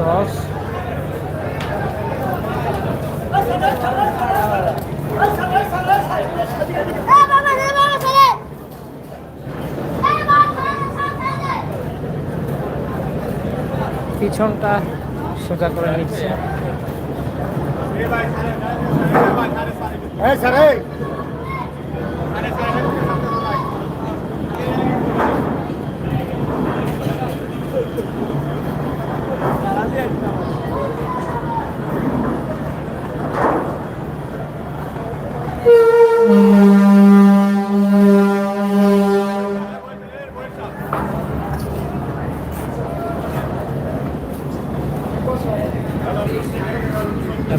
দশ। পিছনটা সোজা করে নিচ্ছে।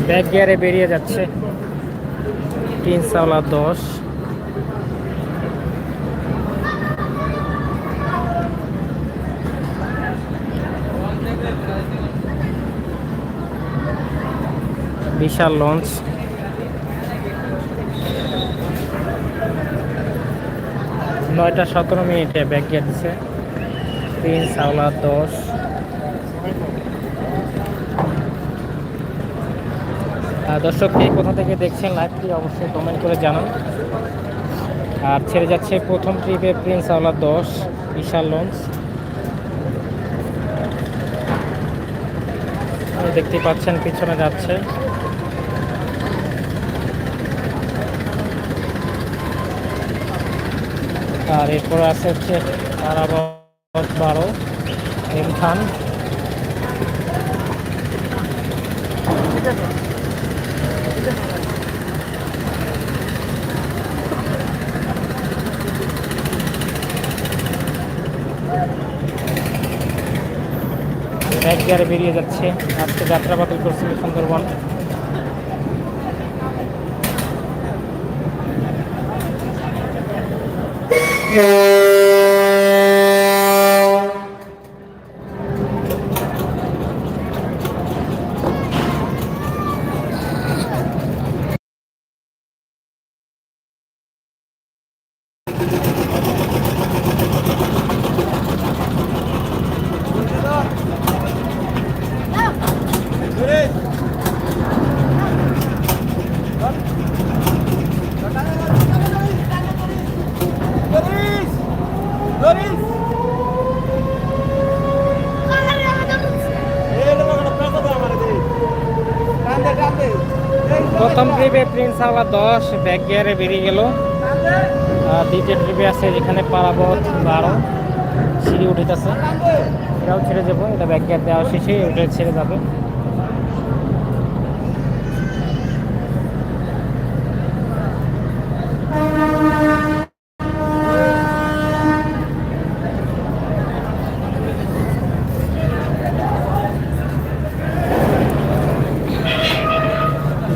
ব্যাক গিয়ারে বেরিয়ে যাচ্ছে। তিন সাওলা দশ। বিশাল লঞ্চ। নয়টা সতেরো মিনিটে ব্যাক গিয়ার দিচ্ছে তিন সাওলা দশ। দর্শক, কে কোথা থেকে দেখছেন লাইভটি অবশ্যই কমেন্ট করে জানান। আর ছেড়ে যাচ্ছে প্রথম ট্রিপে প্রিন্স আওলা দশ, বিশাল লঞ্চ দেখতে পাচ্ছেন, পিছনে যাচ্ছে। আর এরপর আছে হচ্ছে বারো, এম খান। গিয়ারে বেরিয়ে যাচ্ছে। আজকে যাত্রা বাতিল করছিল সুন্দরবন। প্রথম ট্রিপে দশ ব্যাক গিয়ারে বেরিয়ে গেল। দ্বিতীয় ট্রিপে আছে যেখানে পারাবত বারো, সিঁড়ি উঠিতেছে এটাও ছেড়ে যাব এটা ব্যাক গিয়ার দেওয়া শেষে, ওটা ছেড়ে যাবে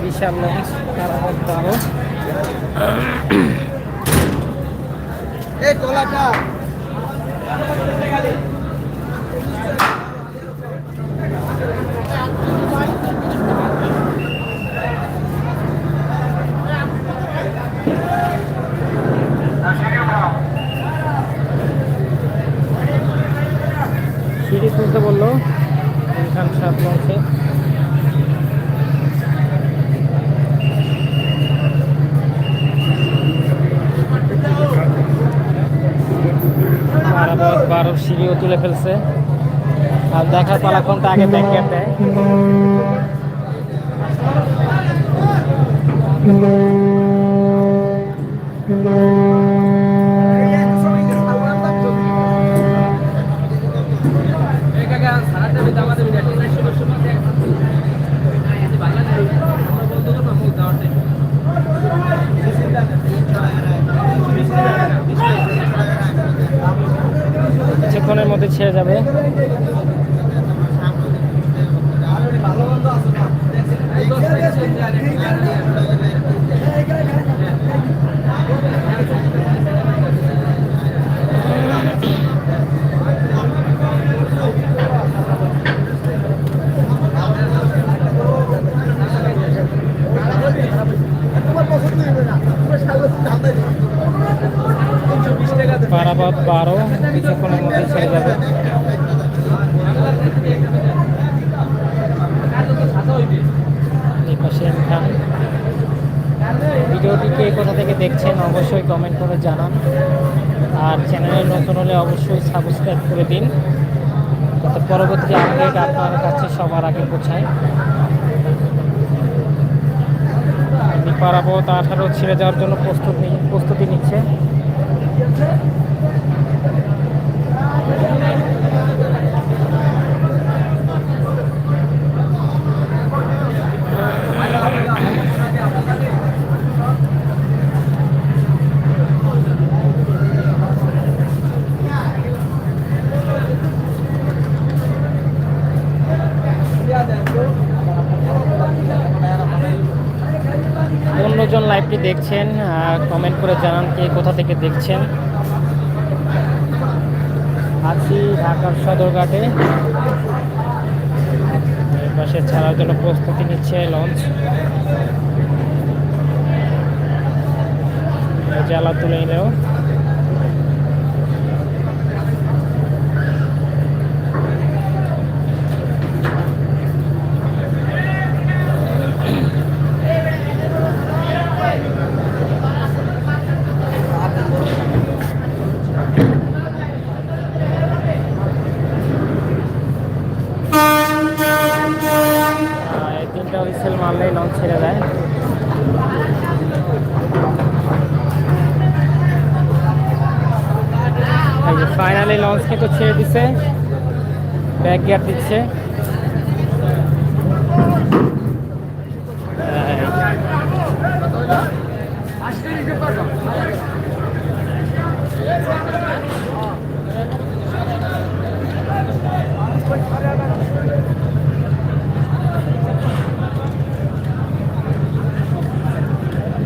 বিশাল লঞ্চ পারাবত বারো এই তোলাটা সিঁড়ি তুলতে বলল এখান সাত লঞ্চে বারাবত বারো সিঁড়িও তুলে ফেলছে। আর দেখার পালা কোনটা আগে ব্যাংকে দেয়। কিছুক্ষণের মধ্যে কিছুক্ষণের মধ্যে ছেড়ে যাবে দেখছেন অবশ্যই কমেন্ট করে জানান আর চ্যানেলে নতুন হলে অবশ্যই সাবস্ক্রাইব করে দিন যাতে পরবর্তী আপডেট আপনার কাছে সবার আগে তা আঠারো ছেড়ে যাওয়ার জন্য প্রস্তুত প্রস্তুতি নিচ্ছে অন্যজন লাইভটি দেখছেন কমেন্ট করে জানান কে কোথা থেকে দেখছেন। আছি ঢাকার সদরঘাটে। পাশে ছাড়ার জন্য প্রস্তুতি নিচ্ছে লঞ্চ। জ্বালা তুলে নিলেও আহ, এই তিনটা হুইসেল মারলেই লঞ্চ ছেড়ে দেয় কিন্তু ছেড়ে দিছে ব্যাক গিয়ার দিচ্ছে।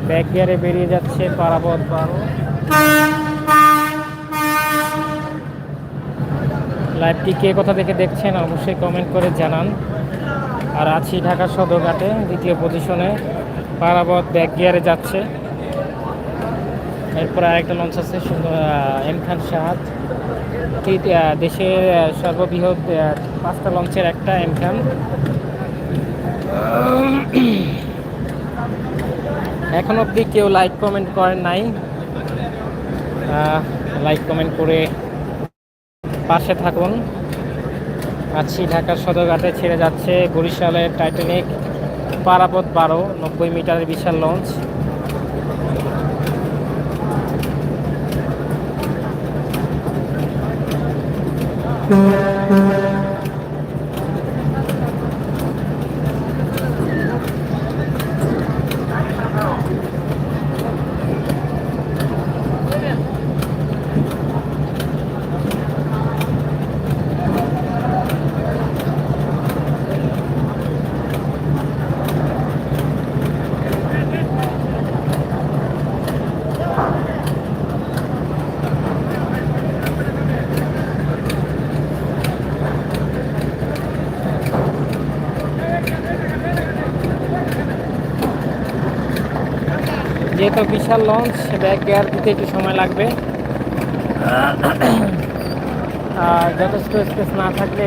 ব্যাক গিয়ারে বেরিয়ে যাচ্ছে পারাবত বারো লাইভটি কে কোথা থেকে দেখছেন অবশ্যই কমেন্ট করে জানান। আর আছি ঢাকা সদরঘাটে, দ্বিতীয় পজিশনে পারাবত ব্যাক গিয়ারে যাচ্ছে। এরপর আরেকটা লঞ্চ আছে এম খান সাহাদ দেশের সর্ববৃহৎ পাঁচটা লঞ্চের একটা এম খান। এখন অবধি কেউ লাইক কমেন্ট করেন নাই। লাইক কমেন্ট করে পাশে থাকুন। আছি ঢাকার সদরঘাটে, ছেড়ে যাচ্ছে বরিশালের টাইটানিক পারাপথ বারো, নব্বই মিটারের বিশাল লঞ্চ যেহেতু বিশাল লঞ্চ ব্যাক গিয়ার দিতে একটু সময় লাগবে। আর যথেষ্ট স্পেস না থাকলে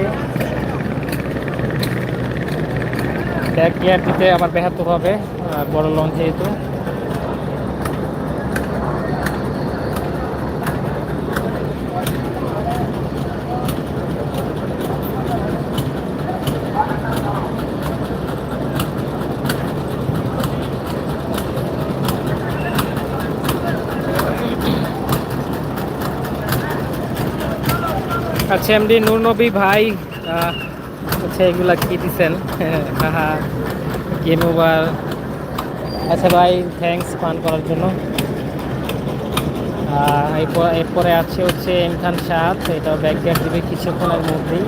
ব্যাক গিয়ার দিতে আমার ব্যাহত হবে বড় লঞ্চ যেহেতু। আচ্ছা এমডি নূর নবী ভাই আহ, আচ্ছা এগুলা কি দিচ্ছেন গেম ওভার আচ্ছা ভাই থ্যাঙ্কস পান করার জন্য। এরপর- আছে হচ্ছে এম খান সাত এটা ব্যাক গিয়ার দিবে কিছুক্ষণের মধ্যেই।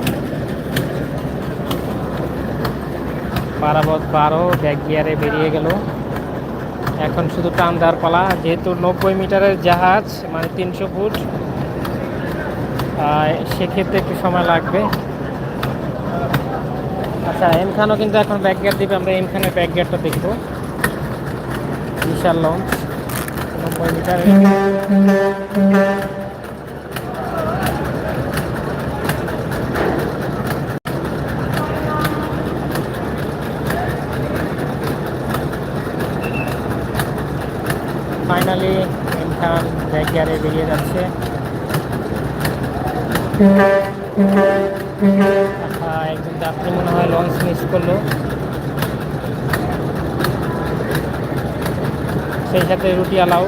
পারাবত বারো ব্যাক গিয়ারে বেরিয়ে গেল। এখন শুধু টান দেওয়ার পালা যেহেতু নব্বই মিটারের জাহাজ মানে তিনশো ফুট সেক্ষেত্রে একটু সময় লাগবে। আচ্ছা এম খানও কিন্তু এখন ব্যাক গিয়ার দিবে, আমরা এম খানের ব্যাক গিয়ারটা দেখব। বিশাল লঞ্চ নব্বই মিটার ফাইনালি ইমখান ব্যাক গিয়ারে বেরিয়ে যাচ্ছে। একজন যাত্রী মনে হয় লঞ্চ মিস করল। সেই সাথে রুটি আলাও।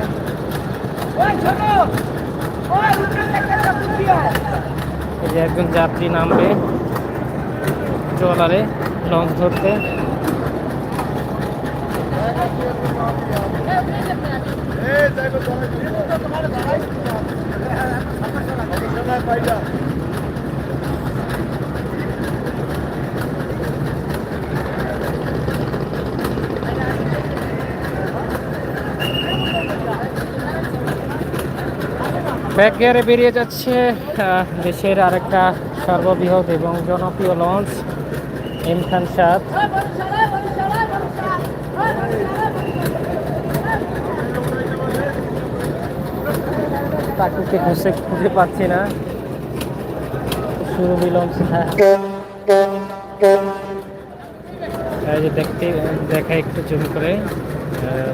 এই যে একজন যাত্রী নামবে ট্রলারে লঞ্চ ধরতে। এই দেখো তোমার সময় পাইলা ব্যাক গিয়ারে বেরিয়ে যাচ্ছে দেশের আরেকটা সর্ববৃহৎ এবং জনপ্রিয় লঞ্চ এম খান সাদ। কাকুকে খুঁজে খুঁজে পাচ্ছি না। শুরু লঞ্চ হ্যাঁ। যে দেখতে দেখা একটু জুম করে।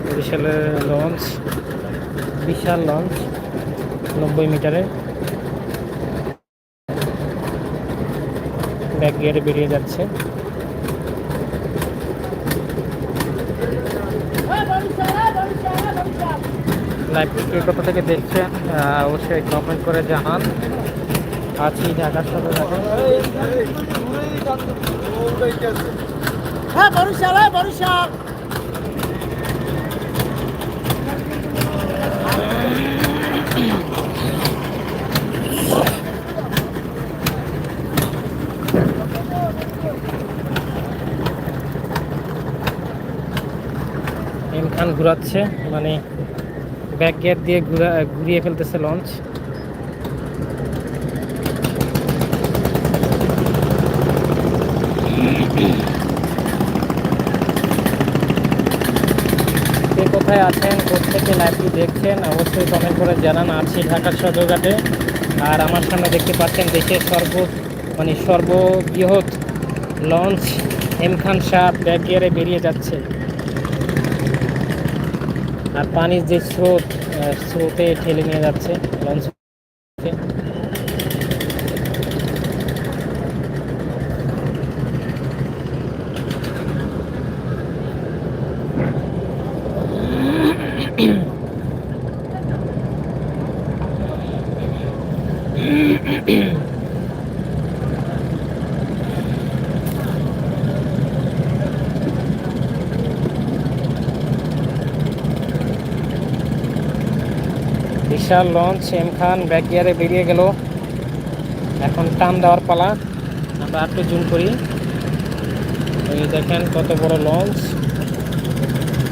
বরিশালের লঞ্চ বিশাল লঞ্চ নব্বই মিটারে ব্যাক গিয়ারে বেরিয়ে যাচ্ছে লাইভটি কে কোথা থেকে দেখছেন অবশ্যই কমেন্ট করে জানান আছি ঢাকার সাথে হ্যাঁ বরিশাল হ্যাঁ বরিশাল এম খান ঘুরাচ্ছে মানে ব্যাক গিয়ার দিয়ে ঘুরা, ঘুরিয়ে ফেলতেছে লঞ্চ কোথায় আছেন কোথেকে লাইভটি দেখছেন, অবশ্যই কমেন্ট করে জানান। আছি ঢাকার সদরঘাটে। আর আমার সামনে দেখতে পাচ্ছেন দেশের সর্ব মানে সর্ববৃহৎ launch M Khan Shah back গিয়ারে বেরিয়ে যাচ্ছে। আর পানির যে স্রোত স্রোতে ঠেলে নিয়ে যাচ্ছে লঞ্চ বিশাল লঞ্চ এম খান ব্যাক গিয়ারে বেরিয়ে গেল। এখন টান দেওয়ার পালা। আমরা আটটু জুম করি। এই দেখেন কত বড় লঞ্চ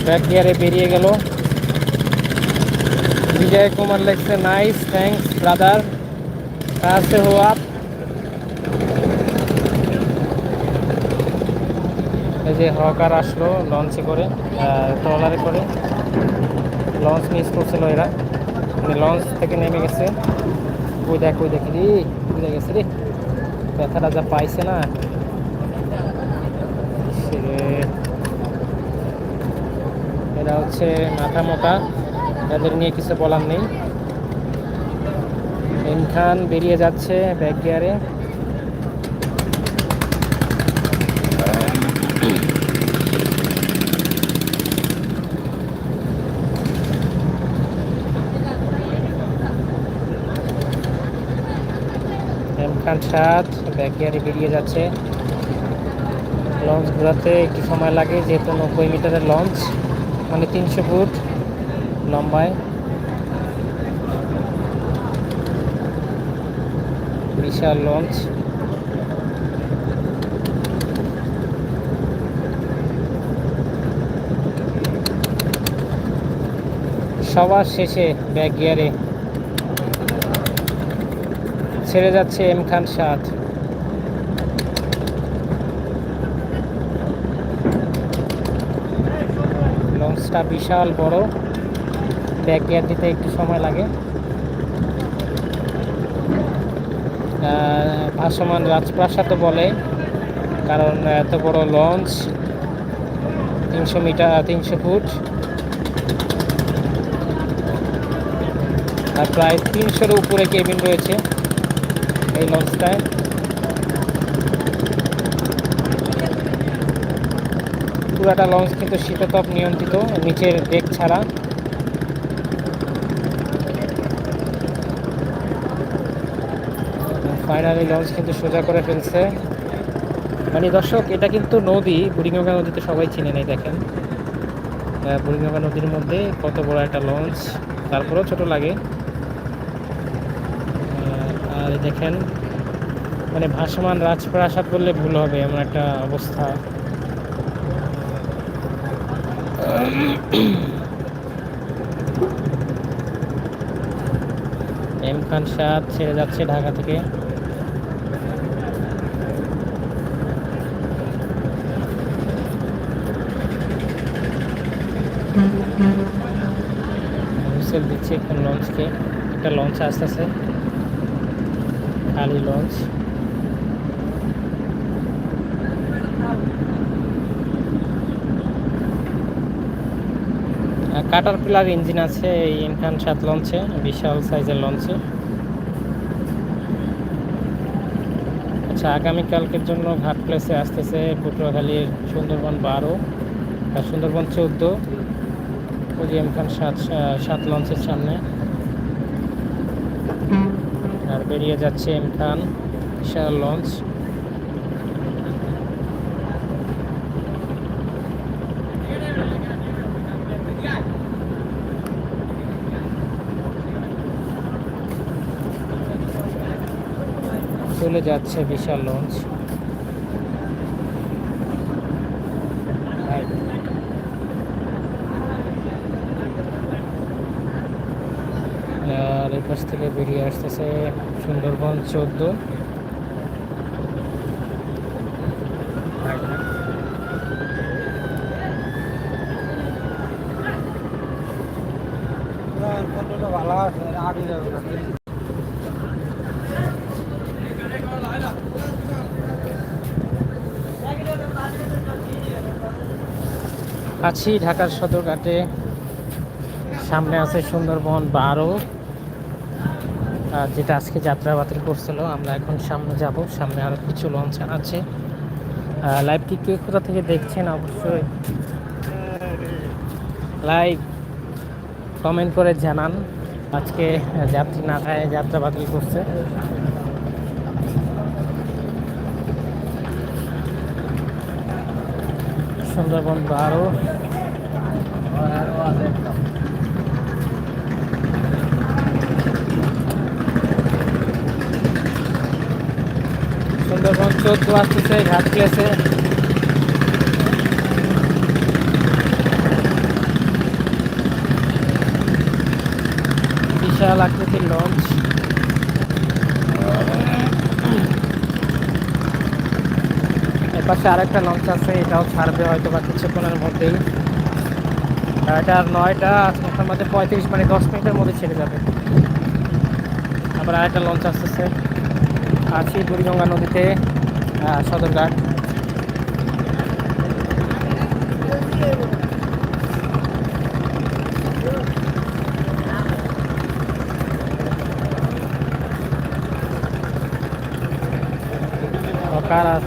ব্যাক গিয়ারে বেরিয়ে গেল। বিজয় কুমার লেখছে নাইস থ্যাংকস ব্রাদার কাছে হো আপ এই যে হকার আসলো লঞ্চে করে ট্রলারে করে। লঞ্চ মিস করছিল এরা। লঞ্চ থেকে নেমে গেছে। ওই দেখ ওই দেখি রে বুঝে গেছে রে। ব্যথাটা যা পাইছে না। এরা হচ্ছে মাথা মোটা। এদের নিয়ে কিছু বলার নেই। ইমখান বেরিয়ে যাচ্ছে ব্যাক গিয়ারে। এম খান সাত ব্যাক গিয়ারে বেরিয়ে যাচ্ছে। লঞ্চ ঘোরাতে একটু সময় লাগে, যেহেতু নব্বই মিটারের লঞ্চ মানে তিনশো ফুট লম্বায়। বিশাল লঞ্চ। সবার শেষে ব্যাক গিয়ারে ছেড়ে যাচ্ছে এম খান সাত লঞ্চটা বিশাল বড়। ব্যাক গিয়ার দিতে একটু সময় লাগে। ভাসমান রাজপ্রাসাদও বলে, কারণ এত বড় লঞ্চ, তিনশো মিটার, তিনশো ফুট। আর প্রায় তিনশোর উপরে কেবিন রয়েছে। এই লঞ্চটায়। পুরাটা লঞ্চ কিন্তু শীততাপ নিয়ন্ত্রিত, নিচের ডেক ছাড়া। ফাইনালি লঞ্চ কিন্তু সোজা করে ফেলছে। মানে দর্শক, এটা কিন্তু নদী, বুড়িগঙ্গা নদীতে সবাই চিনে নেই দেখেন। বুড়িগঙ্গা নদীর মধ্যে কত বড় একটা লঞ্চ, তারপরেও ছোট লাগে। আর দেখেন মানে ভাসমান রাজপ্রাসাদ বললে ভুল হবে এমন একটা অবস্থা এম খান সাদ ছেড়ে যাচ্ছে ঢাকা থেকে হুইসেল দিচ্ছে এখন লঞ্চকে একটা লঞ্চ আসতেছে খালি লঞ্চ কাটার পিলার ইঞ্জিন আছে, এই ইনকান সাত লঞ্চে বিশাল সাইজের লঞ্চে আচ্ছা আগামীকালকের জন্য ঘাট প্লেসে আসতেছে পটুয়াখালীর সুন্দরবন বারো আর সুন্দরবন চোদ্দ। ওই যে এম খান সাত সাত লঞ্চের সামনে। আর বেরিয়ে যাচ্ছে এম খান বিশাল লঞ্চ। চলে যাচ্ছে বিশাল লঞ্চ। পাশ থেকে বেরিয়ে আসতেছে সুন্দরবন চোদ্দ। আছে ঢাকার সদরঘাটে। সামনে আছে সুন্দরবন বারো। যেটা আজকে যাত্রা বাতিল করছিল, আমরা এখন সামনে যাব। সামনে আরও কিছু লঞ্চ আছে। লাইভটি কে কোথা থেকে দেখছেন? অবশ্যই লাইভ কমেন্ট করে জানান। আজকে যাত্রী না যাত্রা বাতিল করছে। সুন্দরবন বারো। সুন্দরবন চোদ্দ আসতেছে ঘাট প্লেসে বিশাল আকৃতির লঞ্চ। এপাশে আরেকটা লঞ্চ আছে, এটাও ছাড়বে হয়তো বা কিছুক্ষণের মধ্যেই। এটা নয়টা এখন মধ্যে পঁয়ত্রিশ মানে দশ মিনিটের মধ্যে ছেড়ে যাবে। আবার আরেকটা লঞ্চ আসতেছে। আছি বুড়িগঙ্গা নদীতে আহ, সদরঘাট। হকার আর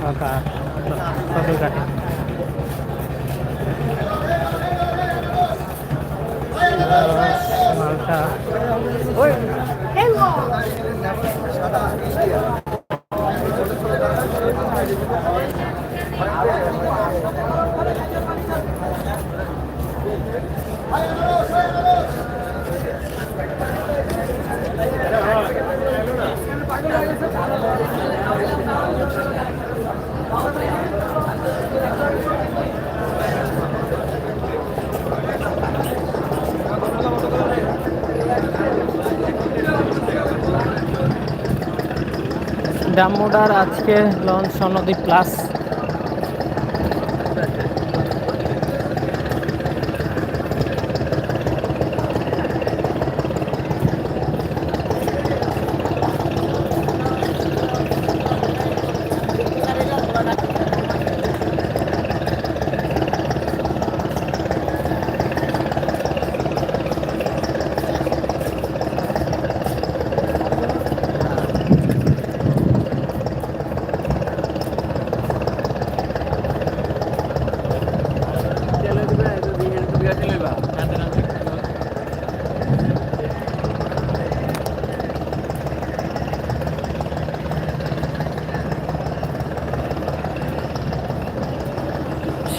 ডাম্মোডার আজকে লঞ্চ সনদী প্লাস।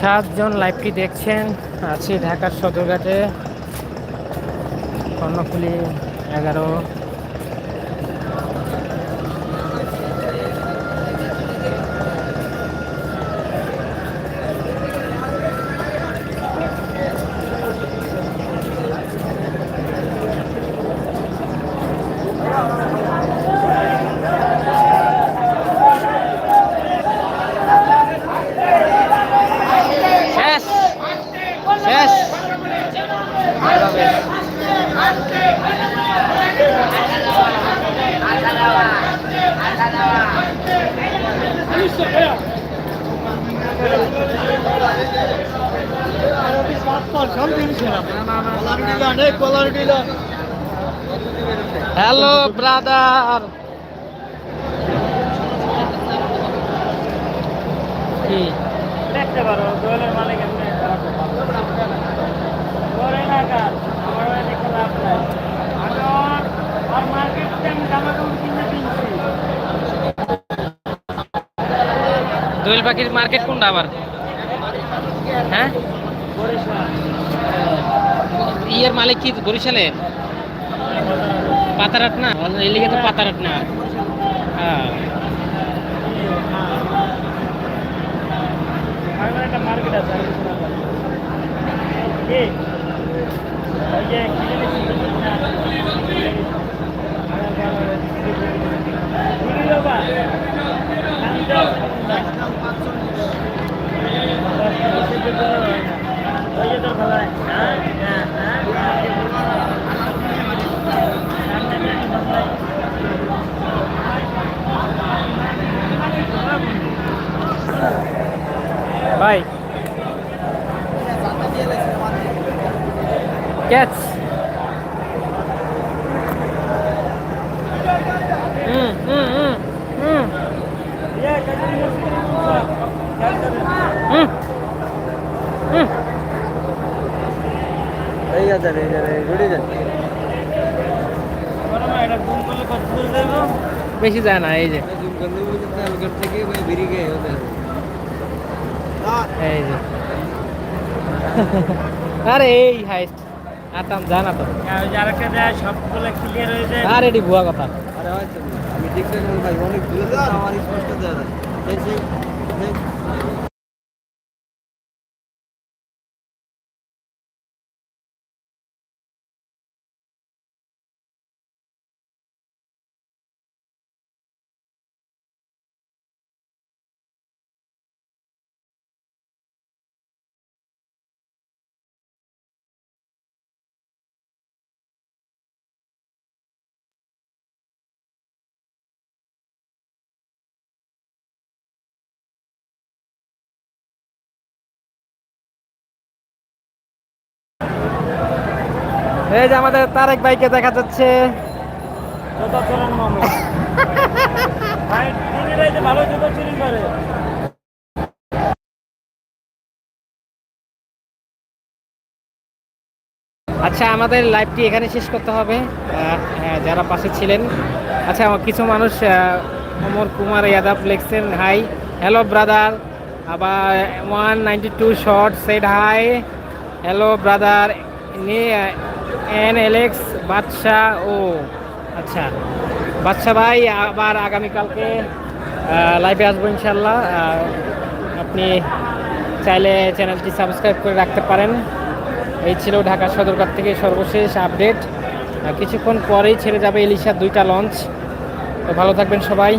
সাতজন লাইভটি দেখছেন। আছি ঢাকার সদরঘাটে। কর্ণফুলি এগারো। শেষ কি? দেখতে পারো দোলের মালিক এমনি করে না কাজ আমার দেখে লাভ নাই। আমি ওর ওর মার্কেট আমি জামা কাপড় কিনে কিনছি। দোয়েল পাখির মার্কেট কোনটা আবার? হ্যাঁ? বরিশাল। ইয়ের মালিক কি বরিশালে? Pataratna. Orang Delhi itu Pataratna. Ah. তালগড় থেকে ওই বেরিয়ে গিয়ে ওদের এই যে। আরে এই হাইস্ট। আতাম জানা তো। আরেকটা দেয় সবগুলো ক্লিয়ার হয়ে যায়। আর এটি ভুয়া কথা। আরে হয়তো আমি দেখতে ভাই অনেক দূরে। আমার স্পষ্ট দেওয়া যায়। এই যে আমাদের তারেক ভাইকে দেখা যাচ্ছে। আচ্ছা আমাদের লাইভটি এখানে শেষ করতে হবে। হ্যাঁ, যারা পাশে ছিলেন। আচ্ছা কিছু মানুষ অমর কুমার ইয়াদব লিখছেন হাই হ্যালো ব্রাদার আবার one ninety two short said hi hello brother N Alex Badshah ও আচ্ছা। বাদশা ভাই, আবার আগামীকালকে লাইভে আসব ইনশাল্লাহ আপনি চাইলে চ্যানেলটি সাবস্ক্রাইব করে রাখতে পারেন। এই ছিল ঢাকা সদরঘাট থেকে সর্বশেষ আপডেট কিছুক্ষণ পরেই ছেড়ে যাবে ইলিশার দুইটা লঞ্চ তো ভালো থাকবেন সবাই।